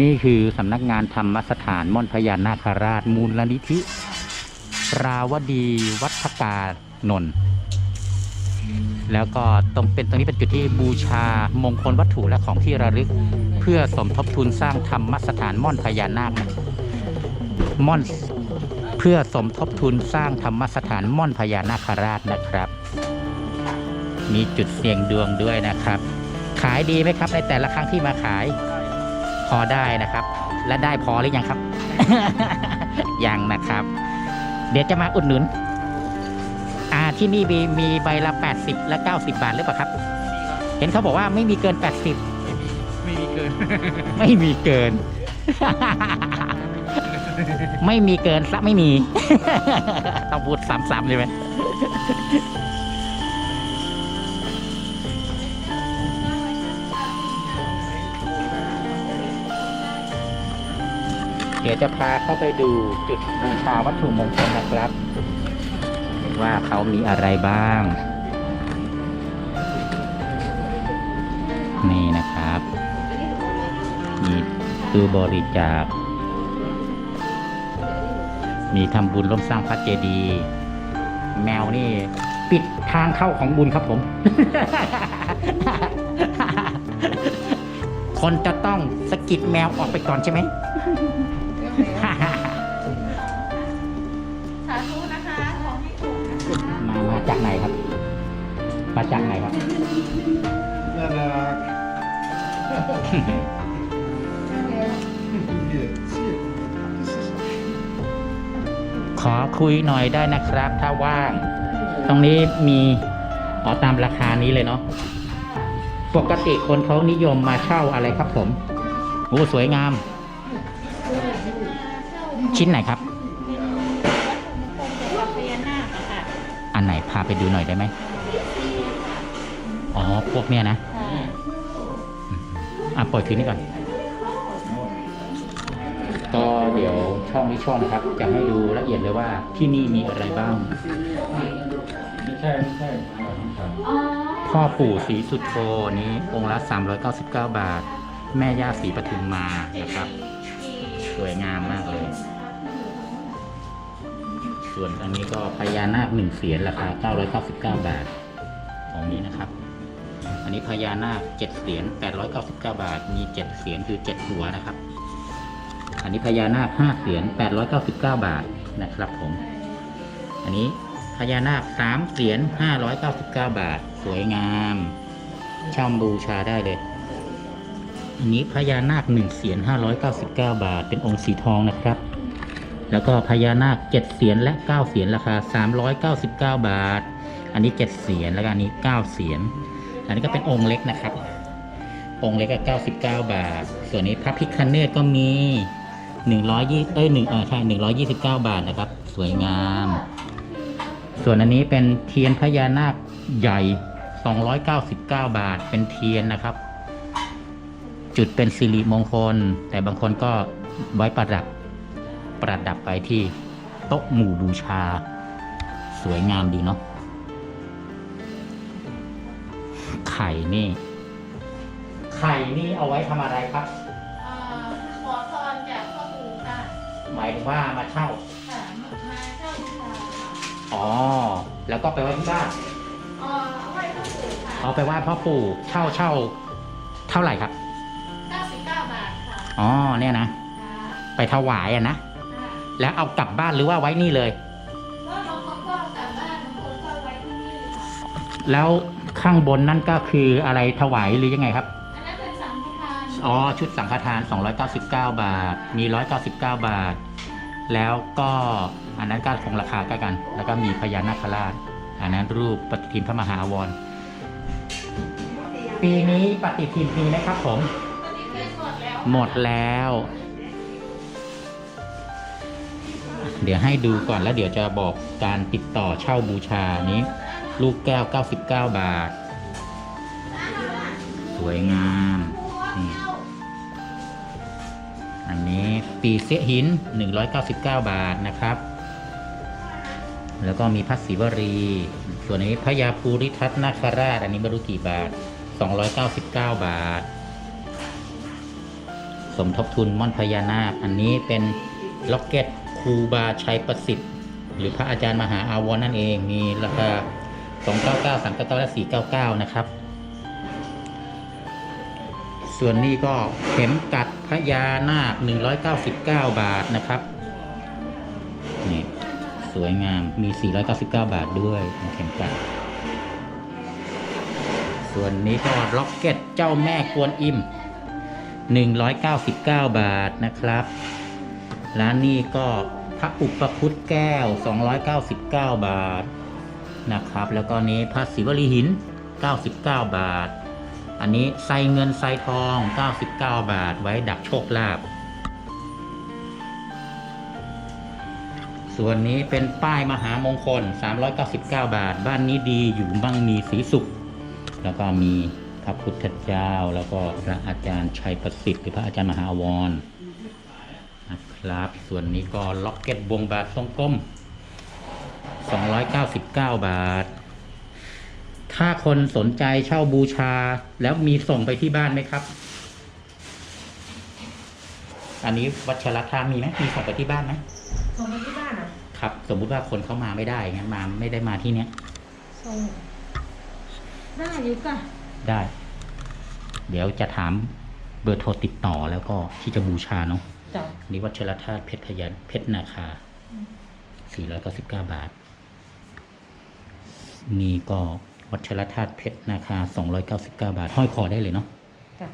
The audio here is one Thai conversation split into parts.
นี่คือสำนักงานธรรมสถานม่อนพญานาคราชมูลนิธิ ราวดีวัฒกานนท์แล้วก็ตรงเป็นตรงนี้เป็นจุดที่บูชามงคลวัตถุและของที่ระลึก เพื่อสมทบทุนสร้างธรรมสถานม่อนพญานาคม่อนเพื่อสมทบทุนสร้างธรรมสถานม่อนพญานาคราชนะครับ มีจุดเสี่ยงดวงด้วยนะครับ ขายดีไหมครับในแต่ละครั้งที่มาขาย อได้นะครับ และได้พอหรือยังครับ ยังนะครับ เดี๋ยวจะมาอุดหนุน อ่าที่นี่มีมีใบละ 80 และ 90 บาทหรือเปล่าครับ เห็นเขาบอกว่าไม่มีเกิน 80 ไม่มีเกิน ไม่มีเกิน ไม่มีเกินซะไม่มี ต้องพูดซ้ำๆเลยไหม เดี๋ยวจะพาเข้าไปดูจุดบูชาวัตถุมงคลนะครับ ว่าเขามีอะไรบ้าง นี่นะครับมีตู้บริจาค มีทำบุญร่วมสร้างพระเจดีย์แมวนี่ ปิดทางเข้าของบุญครับผม คนจะต้องสกิดแมวออกไปก่อนใช่ไหม มาจากไหนครับน่ารักขอคุยหน่อยได้นะครับ ถ้าว่าง ตรงนี้มีอ๋อตามราคานี้เลยเนาะปกติคนเขานิยมมาเช่าอะไรครับผมโอ้สวยงาม ชิ้นไหนครับ อันไหนพาไปดูหน่อยได้ไหม พวกเนี้ยนะค่ะอะปล่อยคืนนี้ก่อน ก็เดี๋ยวช่องนี้ช่องนะครับ จะให้ดูละเอียดเลยว่าที่นี่มีอะไรบ้าง ไม่ใช่ไม่ใช่อ๋อพ่อปู่ศรีสุดโธนี้องค์ละ 399 บาท แม่ย่าศรีปทุมมานะครับ สวยงามมากเลย ส่วนอันนี้ก็พญานาคหนึ่งเสียนราคา 999 บาทของนี้นะครับ อันนี้พญานาคเจ็ดเสียน899บาท มีเจ็ดเสียนคือเจ็ดหัวนะครับ อันนี้พญานาคห้าเสียน899บาทนะครับผม อันนี้พญานาคสามเสียน599บาท สวยงามเช่าบูชาได้เลย อันนี้พญานาคหนึ่งเสียน599บาท เป็นองค์สีทองนะครับ แล้วก็พญานาคเจ็ดเสียนและเก้าเสียนราคา399บาท อันนี้เจ็ดเสียนแล้วก็อันนี้เก้าเสียน อันนี้ก็เป็นองค์เล็กนะครับ องค์เล็กก็99 บาท ส่วนนี้พระพิคเนตก็มี120เอ้ยหนึ่งเออใช่129 บาทนะครับ สวยงาม ส่วนอันนี้เป็นเทียนพญานาคใหญ่ 299 บาท เป็นเทียนนะครับ จุดเป็นสิริมงคล แต่บางคนก็ไว้ประดับประดับไปที่โต๊ะหมู่บูชา สวยงามดีเนาะ ไข่นี่ ไข่นี่เอาไว้ทำอะไรครับ เอ่อขอพรจากพ่อปู่ค่ะหมายถึงว่ามาเช่า ค่ะมาเช่าบูชาค่ะอ๋อ แล้วก็ไปไว้ที่บ้านเอ่อไหว้พ่อปู่ค่ะเอาไปไหว้พ่อปู่เช่าเช่า เท่าไหร่ครับ 99 บาทค่ะอ๋อ เนี่ยนะ ค่ะไปถวายอะนะ ค่ะแล้วเอากลับบ้านหรือว่าไว้นี่เลย ก็บางคนก็กลับบ้านบางคนก็ไว้ที่นี่ค่ะ แล้ว ข้างบนนั่นก็คืออะไรถวายหรือยังไงครับ อันนั้นเป็นสังฆทานอ๋อ ชุดสังฆทาน 299 บาท มี 199 บาท แล้วก็อันนั้นก็คงราคาใกล้กัน แล้วก็มีพญานาคราช อันนั้นรูปปฏิทินพระมหาอาวรณ์ปีนี้ปฏิทินมีไหมครับผมปฏิทินหมดแล้วหมดแล้ว เดี๋ยวให้ดูก่อนแล้วเดี๋ยวจะบอกการติดต่อเช่าบูชานี้ ลูกแก้ว 99 บาท สวยงามนี่อันนี้ปีเสียหิน 199 บาทนะครับ แล้วก็มีพัสศิวรี ส่วนนี้พญาภูริทัตนาคราช อันนี้ไม่รู้กี่บาท 299 บาท สมทบทุนม่อนพญานาค อันนี้เป็นล็อกเก็ตครูบาชัยประสิทธิ์ หรือพระอาจารย์มหาอาวรนั่นเอง มีราคา 299 399และ499 นะครับ ส่วนนี้ก็เข็มกัดพญานาค 199 บาทนะครับ นี่สวยงามมี 499 บาทด้วยเข็มกัด ส่วนนี้ก็ล็อกเก็ตเจ้าแม่กวนอิม 199 บาทนะครับ ร้านนี้ก็พระอุปคุตแก้ว 299 บาท นะครับ แล้วก็นี้พระศิวลีหิน 99 บาท อันนี้ไซเงินไซทอง 99 บาท ไว้ดักโชคลาภส่วนนี้เป็นป้ายมหามงคล 399 บาท บ้านนี้ดีอยู่บ้างมีสีสุข แล้วก็มีพระพุทธเจ้า แล้วก็พระอาจารย์ชัยประสิทธิ์หรือพระอาจารย์มหาวรนะครับ ส่วนนี้ก็ล็อกเก็ตวงบาททรงกลม 299 บาท ถ้าคนสนใจเช่าบูชาแล้วมีส่งไปที่บ้านไหมครับ อันนี้วัชรธามีไหมมีส่งไปที่บ้านไหมส่งไปที่บ้านอะครับ สมมุติว่าคนเขามาไม่ได้งั้นมาไม่ได้มาที่เนี้ยส่งได้อยู่ก่ะได้ เดี๋ยวจะถามเบอร์โทรติดต่อแล้วก็ที่จะบูชาเนาะจ้ะนี่วัชรธาตุเพชรพยัญเพชรนาคา 499 บาท นี่ก็วัชรธาตุเพชรนาคา 299 บาท ห้อยคอได้เลยเนาะจ้ะ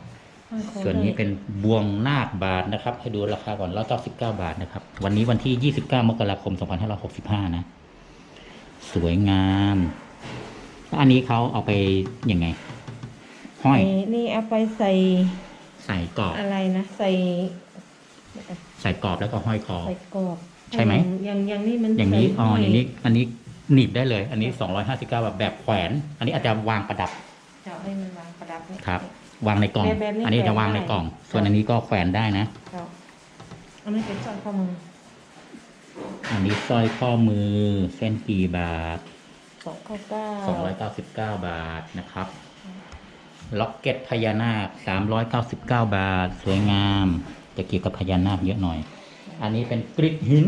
ห้อยคอส่วนนี้เป็นบวงนาคบาทนะครับ ให้ดูราคาก่อน199 บาทนะครับ วันนี้วันที่ 29 มกราคม 2565 นะ สวยงามอันนี้เขาเอาไปยังไง ห้อยนี่นี่เอาไปใส่ใส่กรอบอะไรนะ ใส่ใส่กรอบแล้วก็ห้อยคอ ใส่กรอบใช่ไหม อย่างอย่างนี้มันอย่างนี้ใส่อ๋อห้อย่างนี้อันนี้ หนีบได้เลย อันนี้ 259บาทแบบแขวน อันนี้อาจจะวางประดับจะเอาให้มันวางประดับนี่ ครับ วางในกล่องแบบแบบนี้อันนี้จะวางในกล่อง ส่วนอันนี้ก็แขวนได้นะจ้ะอันนี้เป็นสร้อยข้อมืออันนี้สร้อยข้อมือเส้นกี่บาท สองเก้าเก้า299 บาทนะครับ ล็อกเก็ตพญานาค 399 บาท สวยงาม จะเกี่ยวกับพญานาคเยอะหน่อย อันนี้เป็นกริดหิน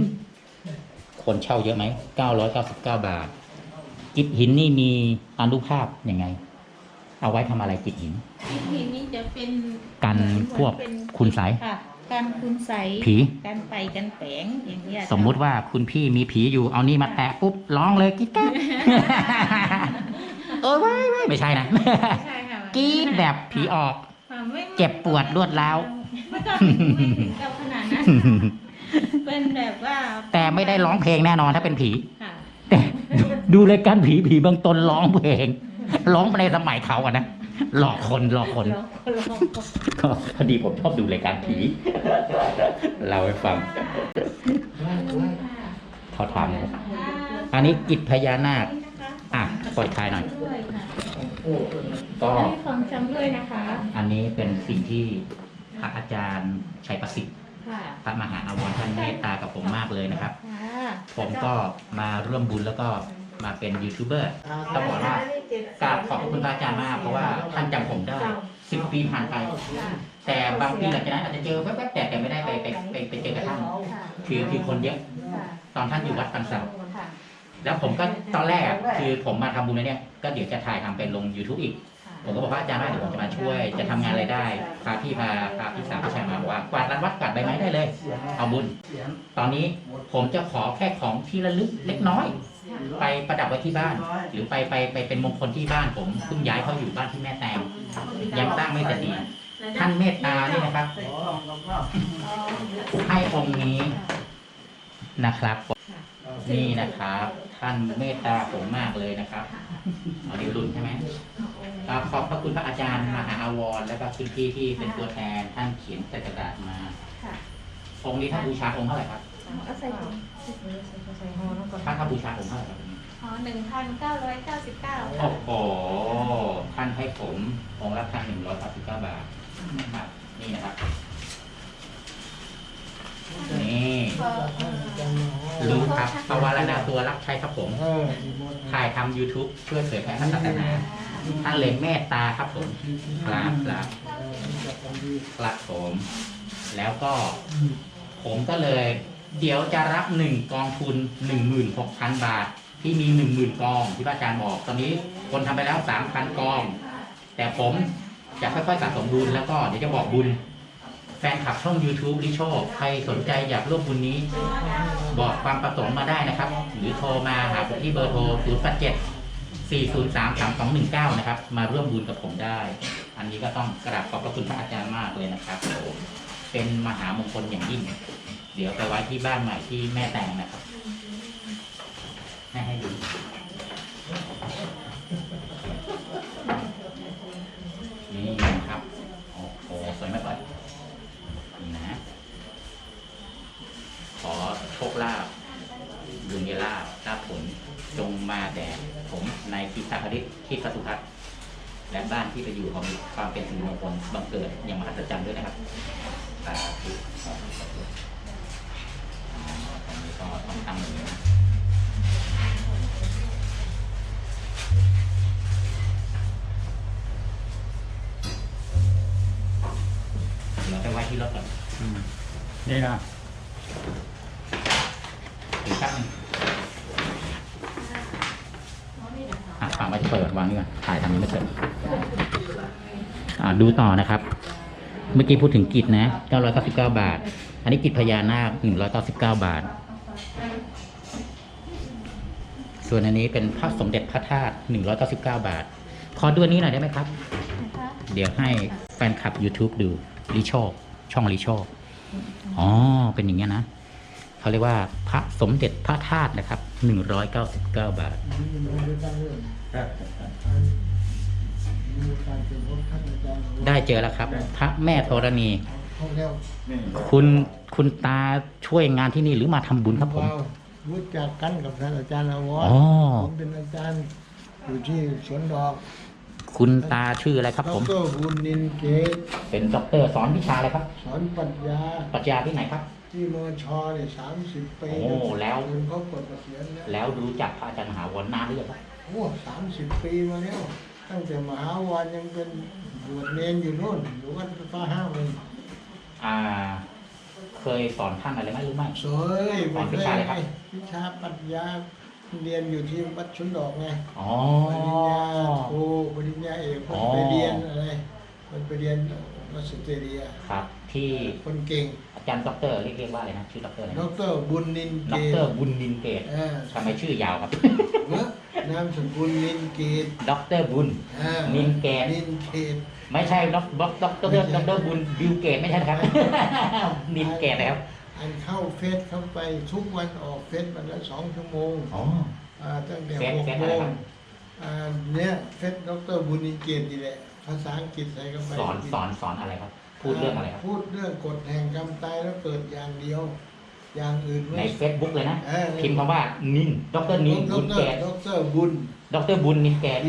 คนเช่าเยอะไหม999บาทกริดหินนี่มีอนุภาพยังไง เอาไว้ทำอะไรกริดหินทีนี้จะเป็นกันพวกเป็นคุณไสยค่ะการคุณใสยผีการไปกันแฝงอย่างเงี้ยสมมุติว่าคุณพี่มีผีอยู่เอานี่มาแตะปุ๊บร้องเลยกรี๊ดกราดเออไม่ไม่ไม่ใช่นะใช่ค่ะกรี๊ดแบบผีออกค่ะไม่เจ็บปวดรวดร้าวไม่ต้องถึงไม่ถึงกับขนาดนั้น เป็นแบบว่าแต่ไม่ได้ร้องเพลงแน่นอนถ้าเป็นผีค่ะแต่ดูดูรายการผีผีบางตนร้องเพลง ร้องในสมัยเขาอะนะหลอกคนหลอกคนลองลองก็พอดีผมชอบดูรายการผีเราให้ฟังเขาถามอันนี้กิจพญานาค อะปล่อยทายหน่อยด้วยค่ะก็อันนี้ของจำด้วยนะคะ อันนี้เป็นสิ่งที่พระอาจารย์ชัยประสิทธิ์ ค่ะพระมหาอาวรท่านเมตตากับผมมากเลยนะครับ ค่ะผมก็มาร่วมบุญแล้วก็มาเป็นยูทูบเบอร์ต้องบอกว่ากราบขอบคุณพระอาจารย์มากเพราะว่าท่านจำผมได้สิบปีผ่านไป แต่บางปีหลังจากนั้นอาจจะเจอแว๊บๆแต่แต่ไม่ได้ไปไปไปไปเจอกับท่านค่ะคือคือคนเยอะค่ะตอนท่านอยู่วัดปันเสาค่ะแล้วผมก็ตอนแรกอะคือผมมาทำบุญในเนี้ยก็เดี๋ยวจะถ่ายทำเป็นลง YouTube อีก ผมก็บอกว่าอาจารย์ว่าเดี๋ยวผมจะมาช่วย จะทำงานอะไรได้ พาพี่พาพาพี่สาวพี่ชายมาบอกว่ากวาดลานวัดกวาดใบไม้ได้เลย เอาบุญ ตอนนี้ผมจะขอแค่ของที่ระลึกเล็กน้อย ไปประดับไว้ที่บ้าน หรือไปไปไปเป็นมงคลที่บ้านผมเพิ่งย้ายเขาอยู่บ้านที่แม่แตงยังสร้งไม่เสร็จดีท่านเมตตานี่นะครับ ให้องค์นี้นะครับ นี่นะครับ ท่านเมตตาผมมากเลยนะครับเอาดิวรุ่นใช่ไหม อ่าขอบพระคุณพระอาจารย์มหาอาวรณ์และก็คุณพี่ที่เป็นตัวแทนท่านเขียนใส่กระดาษมาค่ะองค์นี้ท่านบูชาองค์เท่าไหร่ครับเอาใส่ถุงใส่ห่อแล้วก็ท่านท่านบูชาองค์เท่าไหร่ครับอ๋อหนึ่งพันเก้าร้อยเก้าสิบเก้าโอ้โหท่านให้ผมองค์ละพันหนึ่งร้อยสามสิบเก้าบาทครับนี่นะครับนี่รู้ครับปวารณาตัวรับใช้ครับผมถ่ายทำ YouTube ช่วยเผยแพร่พระศาสนา ท่านเลยเมตตาครับผมครับครับครับผม แล้วก็ ผมก็เลย เดี๋ยวจะรับหนึ่งกองทุนหนึ่งหมื่นหกพันบาท ที่มีหนึ่งหมื่นกองที่พระอาจารย์บอก ตอนนี้คนทำไปแล้วสามพันกอง แต่ผมจะค่อยๆสะสมบุญแล้วก็เดี๋ยวจะบอกบุญ แฟนคลับช่อง YouTube ลิโชคใครสนใจอยากร่วมบุญนี้ บอกความประสงค์มาได้นะครับ หรือโทรมาหาผมที่เบอร์โทร 0 8 7 4 0 3 3 2 1 9 นะครับ มาร่วมบุญกับผมได้ อันนี้ก็ต้องกราบขอบพระคุณพระอาจารย์มากเลยนะครับเป็นมหามงคลอย่างยิ่ง เดี๋ยวไปไว้ที่บ้านใหม่ที่แม่แตงนะครับแม่ให้ดูนี่นะครับโอ้โหสวยไหมก่อนนี่นะ ขอโชคลาภบุญยลาภลาภผลจงมาแต่ ในคีตาคริตที่พระสุทัศน์และบ้านที่ไปอยู่ของมีความเป็นสิริมงคลบังเกิดอย่างมหัศจรรย์ด้วยนะครับสาธุสาธุตอนนี้ก็ต้องตั้งอย่างนี้นะเดี๋ยวไปไว้ที่รถก่อนนี่นะ ถึงแป๊บนึงอะฝากไว้เปิดวางนี่ก่อนถ่ายทางนี้ไม่เสร็จอ่าดูต่อนะครับ เมื่อกี้พูดถึงกิจนะ 999 บาท อันนี้กิจพญานาค 199 บาท ส่วนอันนี้เป็นพระสมเด็จพระธาตุ 199 บาท ขอดูอันนี้หน่อยได้ไหมครับนะคะเดี๋ยวให้แฟนคลับ YouTube ดูลิโชคช่องลิโชคอ๋อ เป็นอย่างเงี้ยนะเขาเรียกว่าพระสมเด็จพระธาตุนะครับ 199 บาท ได้เจอแล้วครับ พระแม่ธรณีนี่คุณคุณตาช่วยงานที่นี่หรือมาทำบุญครับผมรู้จักกันกับท่านอาจารย์อวรอ๋อ ผมเป็นอาจารย์อยู่ที่สวนดอกคุณตาชื่ออะไรครับดผม รบุญนินเกตเป็นด็อกเตอร์สอนวิชาอะไรครับ สอนปรัชญาปรัชญาที่ไหนครับ ที่มชเนี่ยสามสิบปีโอ้แล้ว จนเขาปลดเกษียณแล้วแล้วรู้จักพระอาจารย์มหาวรนานหรือยังครับ โอ้สามสิบปีมาแล้ว ตั้งแต่มหาวันยังเป็นบวชเนนอยู่โน่นอยู่วัดฟ้าห้ามเลยอ่า เคยสอนท่านอะไรไหมหรือไม่สวยสอนวิชาอะไรครับวิชาปรัชญาเรียนอยู่ที่วัดชุนดอกไงอ๋อปริญญาโทปริญญาเอกอ๋อไปเรียนอะไรมันไปเรียนออสเตรเลียครับ ที่คนเก่งอาจารย์ด็อกเตอร์เรียกเรียกว่าอะไรนะชื่อด็อกเตอร์อะไรดนะรบุญนินเกด็อกตเตอร์บุญนินเกตเออทำไมชื่อยาวครับเนอะนามสกุลนินเกตด็อกเตอร์บุญเออนินเกต นินเกต ไม่ใช่ด็อกด็อกด็อกเตอร์ด็อกเตอร์บุญบิลเกตไม่ใช่นะครับ นินเกตนะครับอันเข้าเฟซเข้าไปทุกวันออกเฟซวันละสองชั่วโมงอ๋อ อ่าตั้งแต่เฟซหกเฟซโมอะไรงครับ อ่าเนี่ยเฟซดรบุญนินเกตนี่แหละภาษาอังกฤษใส่เข้าไปสอนสอนสอนอะไรครับ พูดเรื่องอะไรครับ พูดเรื่องกฎแห่งกรรมตายแล้วเกิดอย่างเดียว อย่างอื่นในไม่เฟซบุ๊กเลยนะ เออพิมพ์คำว่านินด็อกเตอร์นินดบุญรเกตดรบุญด็อกเตอร์บุญนินเกต B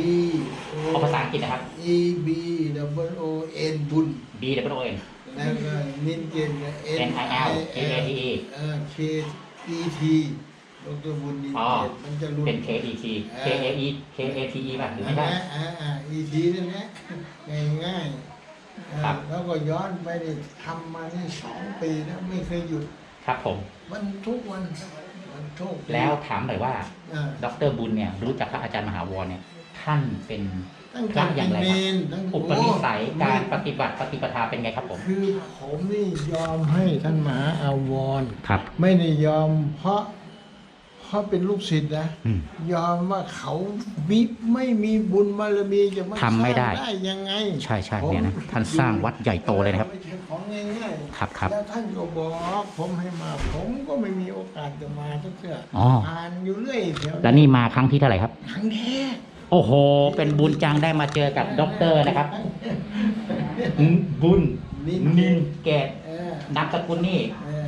เอาภาษาอังกฤษนะครับ E B W O N บุญ B W O N แล้วก็นินเกนเนี่ย N I L K A T E เออ K E T ดรบุญนินอ๋อ เกตมันจะรุ่นเป็น K E T K A E K A T E ป่ะหรือไม่ใช่ อ่าอ่า E T นั่นแหละง่ายๆเออครับ แล้วก็ย้อนไปนี่ทำมานี่สองปีแล้วไม่เคยหยุด ครับผมวันทุกวันวันทุกแล้วถามหน่อยว่าอ่าดรบุญเนี่ยรู้จักพระอาจารย์มหาวรเนี่ยท่านเป็น ตั้งพระแต่อย่างไรเป็นคเนรับนตั้งอุปนิสัยโอ้การปฏิบัติปฏิปทาเป็นไงครับผม คือผมนี่ยอมให้ท่านมหาอาวร ครับ ไม่ได้ยอมเพราะ เพราะเป็นลูกศิษย์นะอืมยอมว่าเขามิไม่มีบุญบารมีจะมาทำไม่ได้ สร้างได้ยังไงใช่ใช่เนี่ยนะท่านสร้างวัดใหญ่โตเลยนะครับ ไม่ใช่ของง่ายๆครับครับแล้วท่านก็บอกผมให้มา ผมก็ไม่มีโอกาสจะมาทุกเทื่อออ ผ่านอยู่เรื่อยแถวแล้วนี่มาครั้งที่เท่าไหร่ครับ ครั้งแท้โอ้โห เป็นบุญจังได้มาเจอกับด็อกเตอร์นะครับบุญนินเกตเออนามสกุลนี่ เออ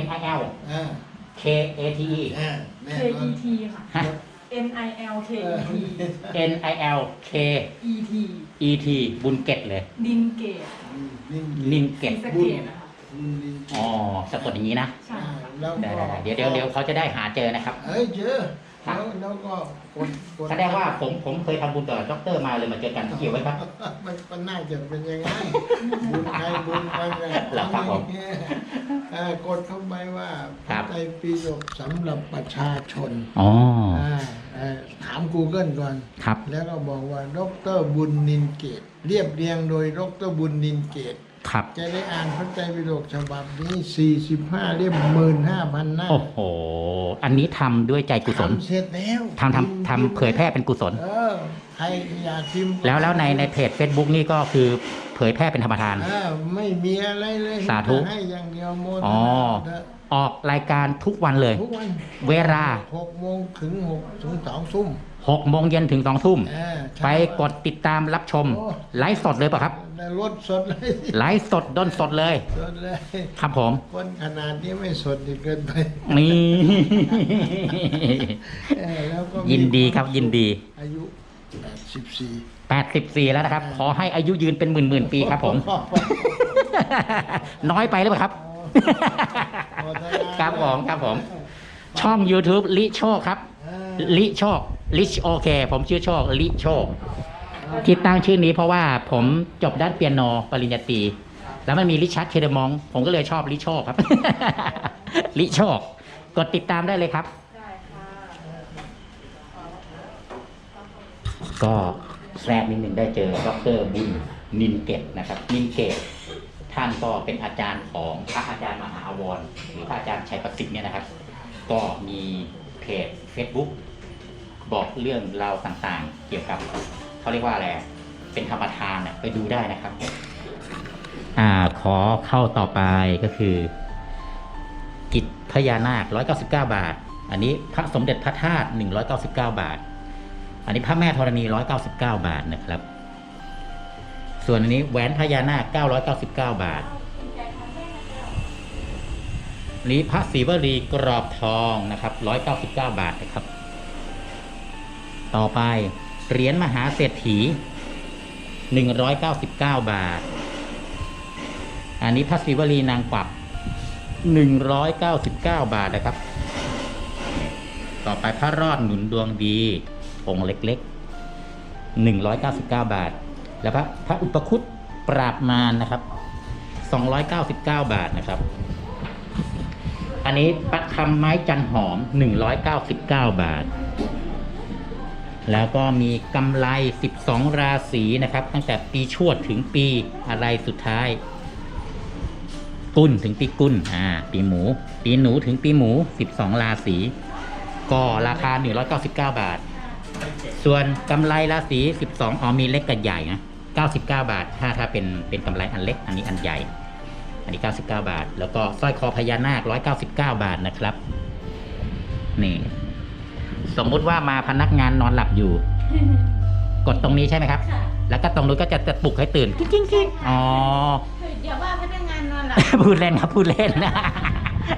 N I L เออ K A T E เออแน่ K นอน E T ค่ะฮะ N I L K เอ E อ T N I L K E T E T บุญเกตเลยดินเกตนิ่งนินเกตศรีสะเกตนะคะบุญนิ่งอ๋อสะกดอย่างนี้นะ ใช่อ่าแล้วได้ก็ได้ได้เดี๋ยวเดี๋ยวเดี๋ยวเขาจะได้หาเจอนะครับ เอ้ยเจอครับ แล้วแล้วก็กดกดแสดงว่าผมผมเคยทำบุญกับด็อกเตอร์มาเลยมาเจอกันเกี่ยวไว้ครับ มันมันน่าจะเป็นยังไงบุญใครบุญมันนะเหรอครับผมเออกดเข้าไปว่าครับในปีศกสำหรับประชาชนอ๋ออ่าเอ่อถาม Google ก่อน ครับ แล้วก็บอกว่าดรบุญนินเกต เรียบเรียงโดยดรบุญนินเกต ครับ จะได้อ่านพระไตรปิฎกฉบับนี้ 45 เล่ม15,000หน้าโอ้โห อันนี้ทำด้วยใจกุศลทำเสร็จแล้วทำทำทำเผยแพร่เป็นกุศล เออใครอยากพิมพ์แล้วแล้วในในเพจ Facebook นี่ก็คือเผยแพร่เป็นธรรมทาน เออไม่มีอะไรเลยสาธุให้อย่างเดียวโมทอ๋อนาเถอะออกรายการทุกวันเลย ทุกวันเวลา หกโมงถึงหกถึงสองทุ่ม6โมงเย็นถึง2ทุ่ม เออเช้าไปกดติดตามรับชม โอ้ ไลฟ์สดเลยป่ะครับ แต่รถสดเลยไลฟ์สดด้นสดเลย สดเลย ครับผม คนขนาดนี้ไม่สดดีเกินไปนี่ เออแล้วก็มียินดีครับยินดี อายุ84 84 แล้วนะครับ ขอให้อายุยืนเป็นหมื่นหมื่นๆปีครับผม น้อยไปหรือเปล่าครับ ครับผมครับผม ช่อง YouTube ลิโชคครับเออลิโชคลิชโอเค ผมชื่อโชคลิโชค ที่ตั้งชื่อนี้เพราะว่าผมจบด้านเปียโนปริญญาตรีแล้วมันมีริชาร์ดเคเดมอง ผมก็เลยชอบลิโชคครับลิโชคกดติดตามได้เลยครับ ก็แทรกนิดหนึ่งได้เจอดรบุญนินเกตนะครับ นินเกตท่านก็เป็นอาจารย์ของพระอาจารย์มหาอวรหรือพระอาจารย์ชัยประสิทธิ์เนี่ยนะครับ ก็มีเพจ Facebook บอกเรื่องราวต่างๆ เกี่ยวกับ เขาเรียกว่าอะไรเป็นธรรมทานน่ะไปดูได้นะครับ อ่าขอเข้าต่อไปก็คือ กิจพญานาค 199 บาท อันนี้พระสมเด็จพระธาตุ 199 บาท อันนี้พระแม่ธรณี 199 บาทนะครับ ส่วนอันนี้แหวนพญานาค 999 บาทนี้พระศรีวลีกรอบทองนะครับ 199 บาทนะครับ ต่อไป เหรียญมหาเศรษฐี 199 บาท อันนี้พระศรีวลีนางกวัก199 บาทนะครับ ต่อไปพระรอดหนุนดวงดีองค์เล็กๆ 199 บาท แล้วพระพระอุปคุตปราบมารนะครับ 299 บาทนะครับ อันนี้ประคำไม้จันหอม 199 บาท แล้วก็มีกำไร 12 ราศีนะครับ ตั้งแต่ปีชวดถึงปีอะไรสุดท้าย กุลถึงปีกุลอ่าปีหมู ปีหนูถึงปีหมู 12 ราศีก็ราคา 199 บาท ส่วนกำไรราศี 12อ๋อมีเล็กกับใหญ่นะ99 บาท ถ้าถ้าเป็นเป็นกำไรอันเล็ก อันนี้อันใหญ่ อันนี้ 99 บาท แล้วก็สร้อยคอพญานาค 199 บาทนะครับ นี่ สมมุติว่ามาพนักงานนอนหลับอยู่ กดตรงนี้ใช่ไหมครับ ค่ะแล้วก็ตรงนู้นก็จะจะปลุกให้ตื่นกิ้งกิ้งกิ้งอ๋อ อย่าว่าพนักงานนอนหลับพูดเล่นครับพูดเล่นนะ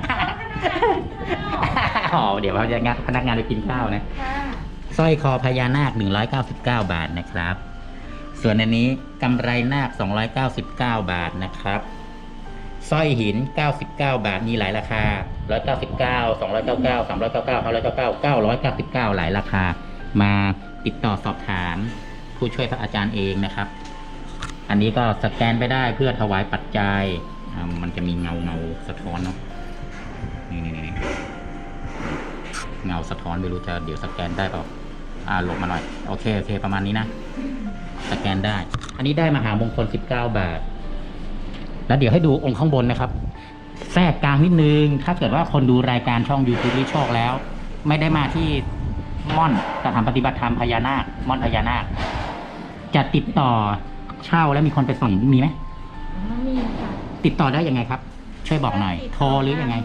พนักงานกินข้าวอ๋อเดี๋ยวเราจะงัดพนักงานไปกินข้าวนะ ค่ะสร้อยคอพญานาค 199 บาทนะครับ ส่วนอันนี้กำไรนาค 299 บาทนะครับ สร้อยหิน 99 บาทมีหลายราคา 199 299 399 599 999 หลายราคา มาติดต่อสอบถาม ผู้ช่วยพระอาจารย์เองนะครับ อันนี้ก็สแกนไปได้เพื่อถวายปัจจัย มันจะมีเงาเงาสะท้อนเนาะนี่นี่นี่เงาสะท้อนไม่รู้จะเดี๋ยวสแกนได้เปล่าอ่าหลบมาหน่อย โอเคโอเคประมาณนี้นะ สแกนได้ อันนี้ได้มหามงคล 19 บาท แล้วเดี๋ยวให้ดูองค์ข้างบนนะครับ แทรกกลางนิดนึง ถ้าเกิดว่าคนดูรายการช่อง YouTube ลิชอกแล้ว ไม่ได้มาที่ม่อนสถานปฏิบัติธรรมพญานาคม่อนพญานาค จะติดต่อเช่าแล้วมีคนไปส่งมีไหมอ๋อมีค่ะติดต่อได้ยังไงครับ ช่วยบอกหน่อยโทรหรือยังไง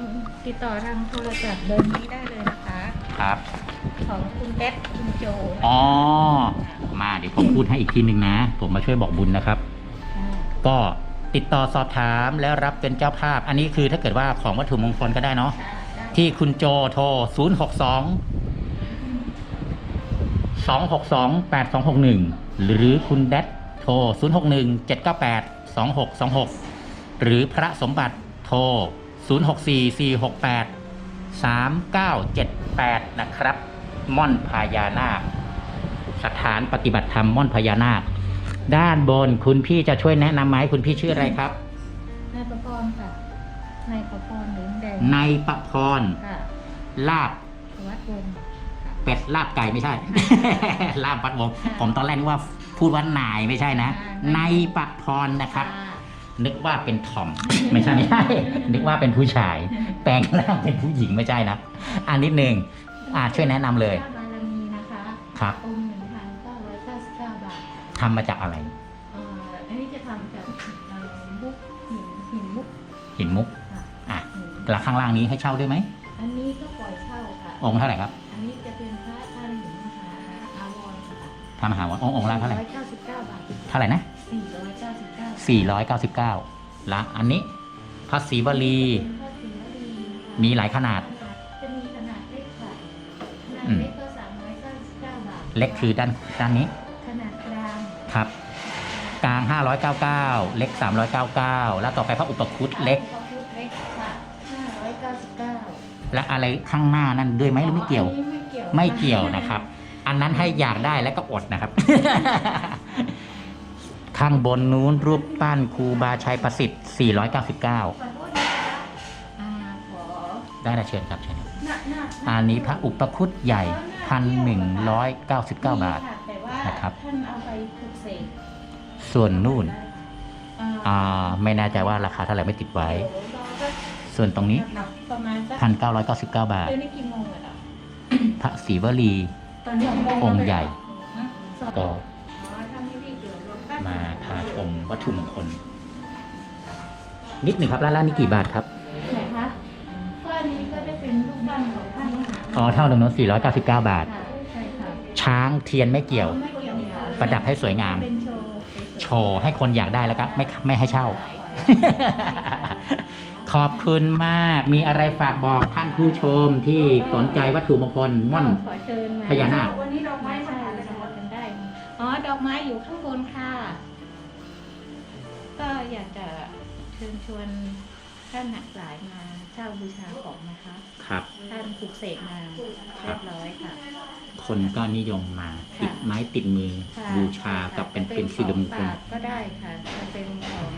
ติดต่อทางโทรศัพท์เบอร์นี้ได้เลยนะคะ ครับ ของคุณเบสคุณโจอ๋อ มาเดี๋ยวผมพูดให้อีกทีหนึ่งนะ ผมมาช่วยบอกบุญนะครับ ค่ะ ก็ ติดต่อสอบถามแล้วรับเป็นเจ้าภาพ อันนี้คือถ้าเกิดว่าของวัตถุมงคลก็ได้เนาะที่คุณโจโทร 0 6 2 2 6 2 8 2 6 1 หรือคุณแดดโทร 0 6 1 7 9 8 2 6 2 6 หรือพระสมบัติโทร 0 6 4 4 6 8 3 9 7 8 นะครับ ม่อนพญานาค สถานปฏิบัติธรรมม่อนพญานาค ด้านบนคุณพี่จะช่วยแนะนำไหมคุณพี่ชื่ออะไรครับ นายประพรค่ะ นายประพรเหลืองแดงในประพรค่ะลาบวัดวงค่ะ เป็ดลาบไก่ไม่ใช่ ลาบปัดวงผมตอนแรกนึกว่าพูดว่านายไม่ใช่นะ ในประพรนะครับค่ะนึกว่าเป็นทอม ไม่ใช่ไม่ใช่นึกว่าเป็นผู้ชาย แปลงร่างเป็นผู้หญิงไม่ใช่นะอันนิดหนึ่งอ่าช่วยแนะนำเลย พระบารมีนะคะครับ อง ททำมาจากอะไรเอ่ออันนี้จะทำจากเอ่อมุกหินหินมุกหินมุกค่ะอะหินแล้วข้างล่างนี้ให้เช่าด้วยไหมอันนี้ก็ปล่อยเช่าค่ะ องค์เท่าไหร่ครับอันนี้จะเป็นพระท่านหินมหาอาวรณ์ค่ะทำอาหารว่าองค์องค์ละเท่าไหร่ร้อยเก้าสิบเก้าบาทเท่าไหร่นะสี่ร้อยเก้าสิบเก้า499ละอันนี้พระศรีวลี เป็นพระศรีวลีนะคะมีหลายขนาด จะมีขนาดเล็กค่ะขนาดอืมเล็กก็สามร้อยเก้าสิบเก้าบาทเล็กคือด้านด้านนี้ขนาดกลาง ครับ กลาง 599 เล็ก 399 แล้วต่อไปพระอุปคุตเล็กพระพุทธเล็กค่ะห้าร้อยเก้าสิบเก้าและอะไรข้างหน้านั่นด้วยไหมหรือไม่เกี่ยวอันนี้ไม่เกี่ยวไม่เกี่ยวนะครับ อันนั้นให้อยากได้แล้วก็อดนะครับ ข้างบนนู้นรูปปั้นครูบาชัยประสิทธิ์ 499 ขอโทษนะคะอ่าขอได้ละเชิญครับเชิญครับหน้าหน้าอันนี้พระอุปคุตใหญ่ 1,199 บาท มีค่ะแต่ว่า นะครับ ท่านเอาไปปลูกเสกส่วนนู่นอ่าอ่าไม่แน่ใจว่าราคาเท่าไหร่ไม่ติดไว้ เดี๋ยวรอสักส่วนตรงนี้ประมาณสัก1,999 บาท เดี๋ยวนี้กี่โมงแล้ว พระศรีวลี ตอนนี้หกโมองค์ใหญ่สองก็อ๋อทำให้รีบเดี๋ยวรถแป๊บมาพาชมวัตถุมงคล นิดหนึ่งครับร้านล่างนี่กี่บาทครับ ไหนคะก็อันนี้ก็ได้เป็นรูปบ้านของท่านมหาอ๋อเท่าตรงโน้น499 บาท ค่ะใช่ค่ะช้างเทียนไม่เกี่ยวไม่เกี่ยวค่ะประดับให้สวยงามเป็นโชว์เฉยๆโชว์ให้คนอยากได้แล้วก็ไม่ไม่ให้เช่า ขอบคุณมาก มีอะไรฝากบอกท่านผู้ชมที่สนใจวัตถุมงคลม่อน ขอเชิญมาพญานาค วันนี้ดอกไม้มาหาอะไรกันได้ อ๋อ ดอกไม้อยู่ข้างบนค่ะ ก็อยากจะเชิญชวนท่านหนักหลายมา เช่าบูชาของนะคะครับ ท่านปลูกเสกมาเรียบร้อยค่ะ คนก็นิยมมาติดไม้ติดมือค่ะบูชากับเป็นเป็นสิริมงคลของฝากก็ได้ค่ะจะเป็นของ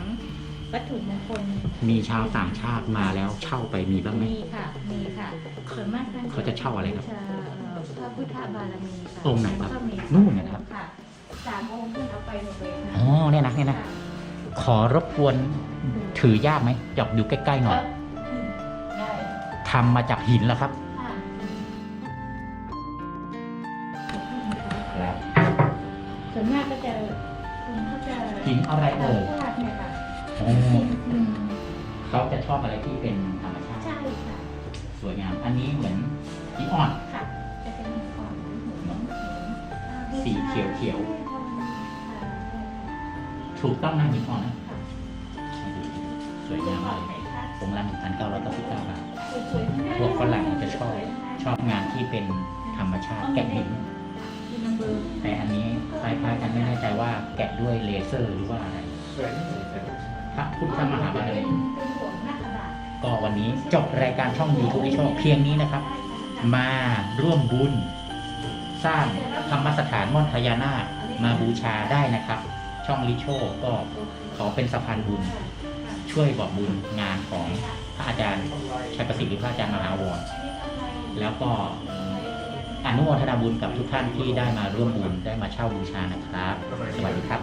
วัตถุมงคลมีชาวต่างชาติมาแล้วเช่าไปมีบ้างไหม มีค่ะ มีค่ะส่วนมากท่านเขาจะเช่าอะไรครับชาเอ่อพระพุทธบารมีค่ะองค์ไหนครับแล้วก็มีนู่นนะครับ ค่ะสามองค์ที่เอาไปหมดเลยค่ะอ๋อเนี่ยนะเนี่ยนะขอรบกวนถือยากไหมจอบอยู่ใกล้ๆหน่อยได้ ทำมาจากหินแล้วครับค่ะครับส่วนมากก็จะคนเขาจะหินอะไรเอ่ยพลาดเนี่ยค่ะอ๋ออืมเขาจะชอบอะไรที่เป็นธรรมชาติใช่ค่ะสวยงาม อันนี้เหมือนหินอ่อนค่ะจะเป็นอ่อนหินหินสีเขียวๆค่ะถูกต้องนะหินอ่อนนะค่ะสวยงามมากเลยองค์ละ1,999บาทสวยๆทั้งนั้น พวกฝรั่งจะชอบชอบงานที่เป็นธรรมชาติแกะหิน แต่อันนี้คล้ายๆกันไม่แน่ใจว่าแกะด้วยเลเซอร์หรือว่าอะไรพระพุทธมหาบารมีเป็นห่วงหน้ากระดาษก็วันนี้จบรายการช่อง YouTube ที่ชอบเพียงนี้นะครับ มาร่วมบุญ สร้างธรรมสถานม่อนพญานาคมาบูชาได้นะครับ ช่องลิโชก็ขอเป็นสะพานบุญ ช่วยบอกบุญงานของ พระอาจารย์ชัยประสิทธิ์หรือพระอาจารย์มหาวรแล้วก็อนุโมทนาบุญกับทุกท่านที่ได้มาร่วมบุญได้มาเช่าบูชานะครับ สวัสดีครับ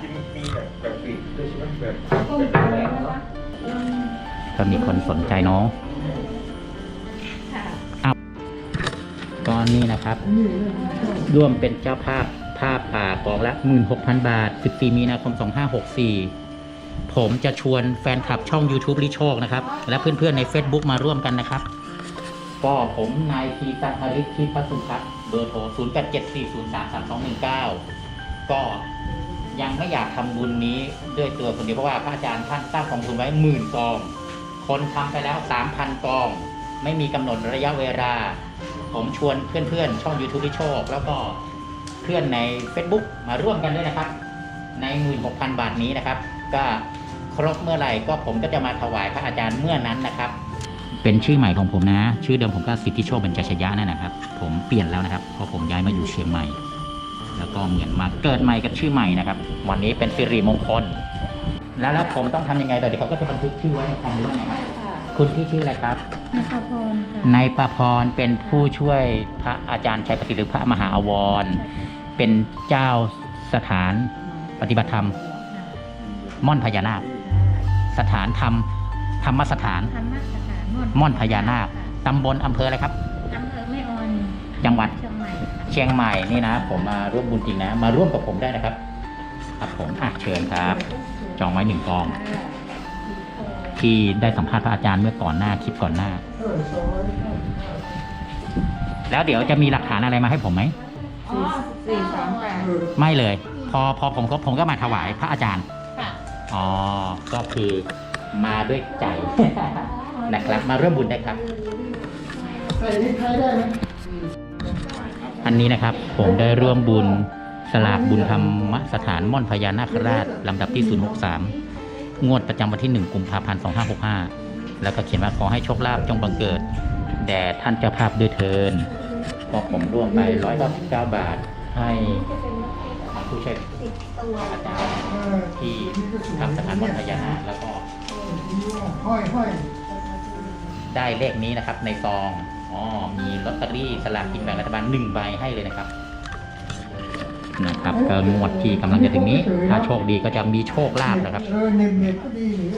ก็มีคนสนใจน้องค่ะก้อนนี้นะครับ ร่วมเป็นเจ้าภาพผ้าป่ากองละ 16,000 บาท 14 มีนาคม 2564 ผมจะชวนแฟนคลับช่อง YouTube ลิโชคนะครับ และเพื่อนๆใน Facebook มาร่วมกันนะครับ ก็ผมนายทีตันฮาริสทีพัสุพัฒน์เบอร์โทร 0874033219 ก็ยังไม่อยากทำบุญนี้ด้วยตัวคนเดียวเพราะว่าพระอาจารย์ท่านตั้งกองทุนไว้หมื่นกอง คนทำไปแล้ว 3,000 กอง ไม่มีกำหนดระยะเวลา ผมชวนเพื่อนๆ ช่อง YouTube ที่โชค แล้วก็เพื่อนใน Facebook มาร่วมกันด้วยนะครับ ใน 16,000 บาทนี้นะครับ ก็ ครบเมื่อไหร่ก็ผมก็จะมาถวายพระอาจารย์เมื่อนั้นนะครับ เป็นชื่อใหม่ของผมนะ ชื่อเดิมผมก็สิทธิโชคบรรจชยะนั่นนะครับ ผมเปลี่ยนแล้วนะครับเพราะผมย้ายมาอยู่เชียงใหม่ แล้วก็เหมือนมาเกิดใหม่กับชื่อใหม่นะครับ วันนี้เป็นสิริมงคล แล้วแล้วผมต้องทำยังไงต่อเดี๋ยวเขาก็จะบันทึกชื่อไว้ในคอมหรือว่าไงครับค่ะคุณที่ชื่ออะไรครับนครพรค่ะนายประพรเป็นผู้ช่วยพระอาจารย์ชัยประสิทธิ์หรือพระมหาอวร เป็นเจ้าสถานปฏิบัติธรรม ม่อนพญานาค สถานธรรมธรรมสถานธรรมสถานม่อนพญานาคตำบลอำเภออะไรครับอำเภอแม่ออนจังหวัดเชียงใหม่ค่ะเชียงใหม่นี่นะ ผมมาร่วมบุญจริงนะ มาร่วมกับผมได้นะครับ ครับผมอะเชิญครับ จองไว้หนึ่งกอง ที่ได้สัมภาษณ์พระอาจารย์เมื่อก่อนหน้าคลิปก่อนหน้าเออสองร้อยห้าสิบห้าแล้วเดี๋ยวจะมีหลักฐานอะไรมาให้ผมไหมอ๋อสี่สามแปดเออไม่เลย พอพอผมครบผมก็มาถวายพระอาจารย์ค่ะ อ๋อ ก็คือมาด้วยใจ นะครับ มาร่วมบุญได้ครับ อันนี้นะครับผมได้ร่วมบุญสลากบุญธรรมสถานม่อนพญานาคราชลำดับที่ 063 งวดประจำวันที่ 1 กุมภาพันธ์ 2565 แล้วก็เขียนว่าขอให้โชคลาภจงบังเกิด แด่ท่านเจ้าภาพด้วยเทินก็ผมร่วมไป 199 บาทให้ ผู้ช่วยอาจารย์เออที่ทำสถานม่อนพญานาคแล้วก็ห้อยห้อยได้เลขนี้นะครับ ในซองอ๋อมีลอตเตอรี่สลากกินแบ่งรัฐบาลหนึ่งใบให้เลยนะครับนะครับก็งวดที่กำลังจะถึงนี้ ถ้าโชคดีก็จะมีโชคลาภนะครับ เออเน็ตเน็ตก็ดีหรือ